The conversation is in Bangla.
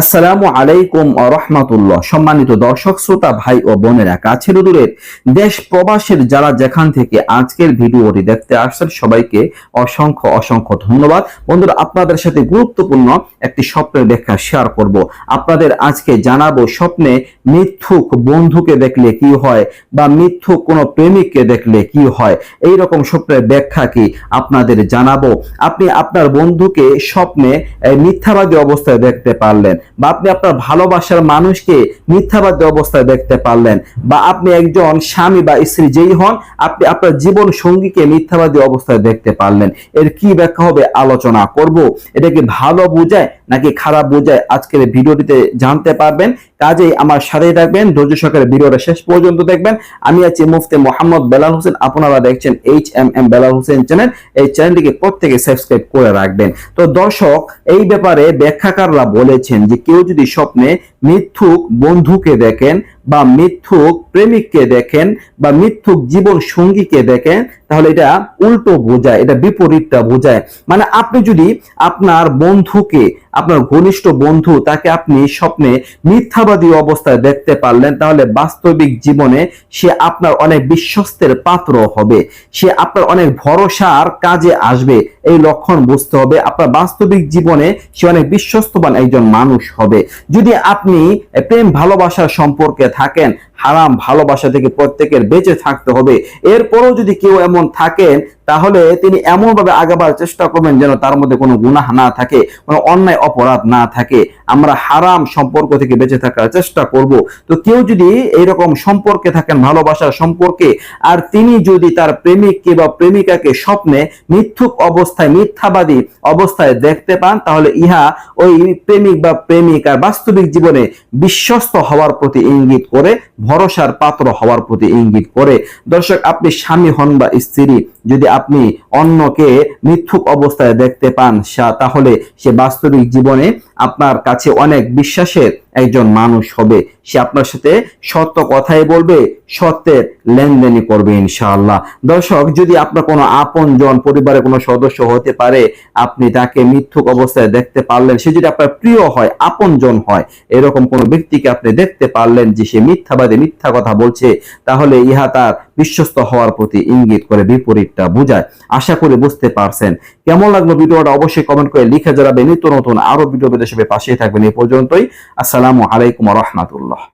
আসসালামু আলাইকুম রহমাতুল্লাহ। সম্মানিত দর্শক, শ্রোতা, ভাই ও বোনেরা, কাছের দূরের দেশ, প্রবাসের যারা যেখান থেকে আজকের ভিডিওটি দেখতে আসছেন, সবাইকে অসংখ্য অসংখ্য ধন্যবাদ। বন্ধুরা, আপনাদের সাথে গুরুত্বপূর্ণ একটি স্বপ্নের ব্যাখ্যা শেয়ার করব। আপনাদের আজকে জানাব স্বপ্নে মিথ্যুক বন্ধুকে দেখলে কি হয় বা মিথ্যুক কোনো প্রেমিককে দেখলে কি হয়। এই রকম স্বপ্নের ব্যাখ্যা কি আপনাদের জানাব। আপনি আপনার বন্ধুকে স্বপ্নে মিথ্যাবাদী অবস্থায় দেখতে পারলেন। বা আপনি আপনার ভালোবাসার মানুষকে মিথ্যাবাদী অবস্থায় দেখতে পারলেন, বা আপনি একজন স্বামী বা স্ত্রী যেই হন, আপনি আপনার জীবন সঙ্গীকে মিথ্যাবাদী অবস্থায় দেখতে পারলেন। এর কি ব্যাখ্যা হবে? আলোচনা করব। এটা কি ভালো বোঝায় নাকি খারাপ বোঝায়? আজকের ভিডিওটিতে জানতে পারবেন। কাজেই আমার সাথেই থাকবেন। ধৈর্য সহকারে ভিডিওটা শেষ পর্যন্ত দেখবেন। আমি আছি মুফতি মোহাম্মদ বেলাল হোসেন। আপনারা দেখছেন H M M Belal Hossain channel. এই চ্যানেলটিকে প্রত্যেকে সাবস্ক্রাইব করে রাখবেন। তো দর্শক, এই ব্যাপারে ব্যাখ্যাকাররা বলেছেন যে কেউ যদি স্বপ্নে মিথ্যুক বন্ধুকে দেখেন বা মিথ্যুক প্রেমিককে দেখেন বা মিথ্যুক জীবন সঙ্গীকে দেখেন, তাহলে এটা উল্টো বোঝায়, এটা বিপরীতটা বোঝায়। মানে আপনি যদি আপনার বন্ধুকে, আপনার ঘনিষ্ঠ বন্ধু, তাকে আপনি স্বপ্নে মিথ্যাবাদী অবস্থায় দেখতে পারলেন, তাহলে বাস্তবিক জীবনে সে আপনার অনেক বিশ্বস্তের পাত্র হবে। সে আপনার অনেক ভরসার কাজে আসবে, এই লক্ষণ বুঝতে হবে। আপনার বাস্তবিক জীবনে সে অনেক বিশ্বস্তবান একজন মানুষ হবে। যদি আপনি প্রেম ভালোবাসার সম্পর্কে থাকেন হারাম ভালোবাসা থেকে প্রত্যেকের বেঁচে থাকতে হবে। এরপরও যদি কেউ এমন থাকেন, তাহলে তিনি এমন ভাবে আগাবার চেষ্টা করবেন যেন তার মধ্যে কোনো গুনাহ না থাকে, কোনো অন্যায় অপরাধ না থাকে। আমরা হারাম সম্পর্ক থেকে বেঁচে থাকার চেষ্টা করব। তো কেউ যদি এইরকম সম্পর্কে থাকেন, ভালোবাসার সম্পর্কে, আর তিনি যদি তার প্রেমিককে বা প্রেমিকাকে স্বপ্নে মিথ্যুক অবস্থায়, মিথ্যাবাদী অবস্থায় দেখতে পান, তাহলে ইহা ওই প্রেমিক বা প্রেমিকার বাস্তবিক জীবনে বিশ্বস্ত হওয়ার প্রতি ইঙ্গিত করে ভরসার পাত্র হওয়ার প্রতি ইঙ্গিত করে। দর্শক, আপনি স্বামী হন বা স্ত্রী, যদি আপনি অন্যকে মিথ্যুক অবস্থায় দেখতে পান তাহলে সে বাস্তবিক জীবনে আপনার কাছে অনেক বিশ্বাসের একজন মানুষ হবে। সে আপনার সাথে সত্য কথাই বলবে, সত্যের লেনদেনই করবে ইনশাআল্লাহ। দর্শক, যদি আপনার কোনো আপন জন পরিবারের কোনো সদস্য হতে পারে, আপনি তাকে মিথ্যুক অবস্থায় দেখতে পারলেন, সে যদি আপনার প্রিয় হয় আপন জন হয়, এরকম কোনো ব্যক্তিকে আপনি দেখতে পারলেন যে সে মিথ্যাবাদে, মিথ্যা কথা বলছে, তাহলে ইহা তার বিশ্বস্ত হওয়ার প্রতি ইঙ্গিত করে বিপরীতটা বোঝায়। আশা করি বুঝতে পারছেন। কেমন লাগল ভিডিওটা অবশ্যই কমেন্ট করে লিখে জানাবেন। নিত্য নতুন আরও ভিডিও পেতে পাশে থাকবেন। এই পর্যন্তই। আসসালামু আলাইকুম রহমতুল্লাহ।